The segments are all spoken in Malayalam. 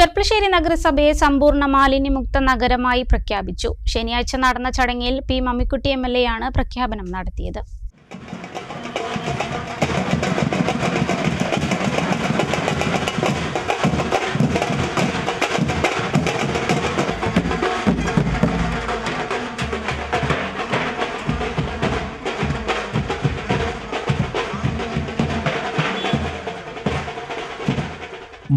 ചെർപ്പളശ്ശേരി നഗരസഭയെ സമ്പൂർണ മാലിന്യമുക്ത നഗരമായി പ്രഖ്യാപിച്ചു. ശനിയാഴ്ച നടന്ന ചടങ്ങിൽ പി മമ്മിക്കുട്ടി എം എൽ ആണ് പ്രഖ്യാപനം നടത്തിയത്.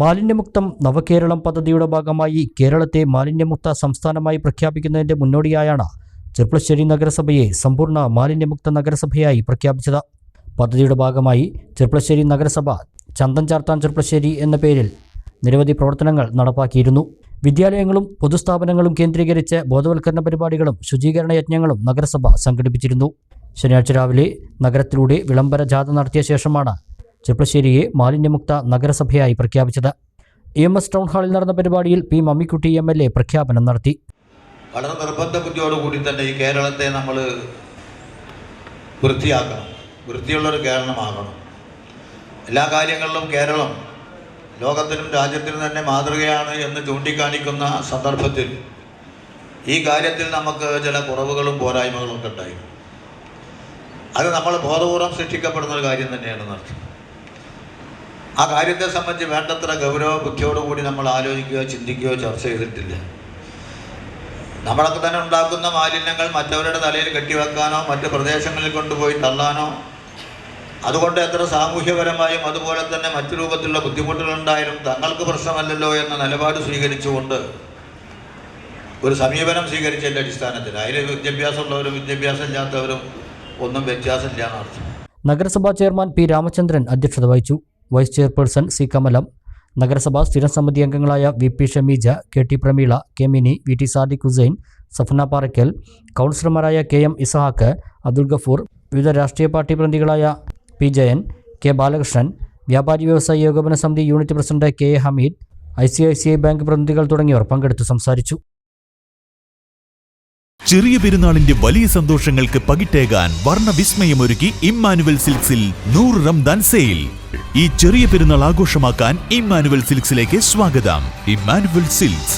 മാലിന്യമുക്തം നവകേരളം പദ്ധതിയുടെ ഭാഗമായി കേരളത്തെ മാലിന്യമുക്ത സംസ്ഥാനമായി പ്രഖ്യാപിക്കുന്നതിന്റെ മുന്നോടിയായാണ് ചെർപ്പളശ്ശേരി നഗരസഭയെ സമ്പൂർണ മാലിന്യമുക്ത നഗരസഭയായി പ്രഖ്യാപിച്ചത്. പദ്ധതിയുടെ ഭാഗമായി ചെർപ്പളശ്ശേരി നഗരസഭ ചന്തം ചാർത്താൻ ചെർപ്പളശ്ശേരി എന്ന പേരിൽ നിരവധി പ്രവർത്തനങ്ങൾ നടപ്പാക്കിയിരുന്നു. വിദ്യാലയങ്ങളും പൊതുസ്ഥാപനങ്ങളും കേന്ദ്രീകരിച്ച് ബോധവൽക്കരണ പരിപാടികളും ശുചീകരണ യജ്ഞങ്ങളും നഗരസഭ സംഘടിപ്പിച്ചിരുന്നു. ശനിയാഴ്ച രാവിലെ നഗരത്തിലൂടെ വിളംബര ജാഥ നടത്തിയ ശേഷമാണ് ചെർപ്പളശ്ശേരിയെ മാലിന്യമുക്ത നഗരസഭയായി പ്രഖ്യാപിച്ചത്. ഇ എം എസ് ടൗൺ ഹാളിൽ നടന്ന പരിപാടിയിൽ P Mammikutty M L A പ്രഖ്യാപനം നടത്തി. വളരെ നിർബന്ധ ബുദ്ധിയോടുകൂടി തന്നെ ഈ കേരളത്തെ നമ്മൾ വൃത്തിയാക്കണം. വൃത്തിയുള്ളൊരു കേരളമാകണം. എല്ലാ കാര്യങ്ങളിലും കേരളം ലോകത്തിനും രാജ്യത്തിനും തന്നെ മാതൃകയാണ് എന്ന് ചൂണ്ടിക്കാണിക്കുന്ന സന്ദർഭത്തിൽ ഈ കാര്യത്തിൽ നമുക്ക് ചില കുറവുകളും പോരായ്മകളും ഒക്കെ ഉണ്ടായി അത് നമ്മൾ ബോധപൂർവം സൃഷ്ടിക്കപ്പെടുന്ന ഒരു കാര്യം തന്നെയാണ് നടത്തുന്നത്. ആ കാര്യത്തെ സംബന്ധിച്ച് വേണ്ടത്ര ഗൗരവ ബുദ്ധിയോടുകൂടി നമ്മൾ ആലോചിക്കുകയോ ചിന്തിക്കുകയോ ചർച്ച ചെയ്തിട്ടില്ല. നമ്മളൊക്കെ തന്നെ ഉണ്ടാക്കുന്ന മാലിന്യങ്ങൾ മറ്റവരുടെ തലയിൽ കെട്ടിവെക്കാനോ മറ്റ് പ്രദേശങ്ങളിൽ കൊണ്ടുപോയി തള്ളാനോ അതുകൊണ്ട് എത്ര സാമൂഹ്യപരമായും അതുപോലെ തന്നെ മറ്റു രൂപത്തിലുള്ള ബുദ്ധിമുട്ടുകളുണ്ടായാലും തങ്ങൾക്ക് പ്രശ്നമല്ലല്ലോ എന്ന നിലപാട് സ്വീകരിച്ചുകൊണ്ട് ഒരു സമീപനം സ്വീകരിച്ചതിന്റെ അടിസ്ഥാനത്തിൽ. അതിൽ വിദ്യാഭ്യാസമുള്ളവരും വിദ്യാഭ്യാസം ഇല്ലാത്തവരും ഒന്നും വ്യത്യാസമില്ല എന്നർത്ഥം നഗരസഭാ ചെയർമാൻ പി രാമചന്ദ്രൻ അധ്യക്ഷത വഹിച്ചു. വൈസ് ചെയർപേഴ്സൺ സി കമലം നഗരസഭാ സ്ഥിരം സമിതി അംഗങ്ങളായ V P Shameeja K T Prameela K Mini V T Sadiq Hussain Safna Parakkal കൗൺസിലർമാരായ കെ എം ഇസഹാക്ക് അബ്ദുൽ ഗഫൂർ വിവിധ രാഷ്ട്രീയ പാർട്ടി പ്രതിനിധികളായ പി ജയൻ കെ ബാലകൃഷ്ണൻ വ്യാപാരി വ്യവസായ ഏകോപന സമിതി unit president K A Hameed I C I C I bank പ്രതിനിധികൾ തുടങ്ങിയവർ പങ്കെടുത്തു സംസാരിച്ചു. ചെറിയ പെരുന്നാളിന്റെ വലിയ സന്തോഷങ്ങൾക്ക് പകിട്ടേകാൻ വർണ വിസ്മയമൊരുക്കി ഇമ്മാനുവൽ സിൽക്സിൽ നൂറ് റംദാൻ സെയിൽ. ഈ ചെറിയ പെരുന്നാൾ ആഘോഷമാക്കാൻ ഇമ്മാനുവൽ സിൽക്സിലേക്ക് സ്വാഗതം. ഇമ്മാനുവൽ സിൽക്സ്.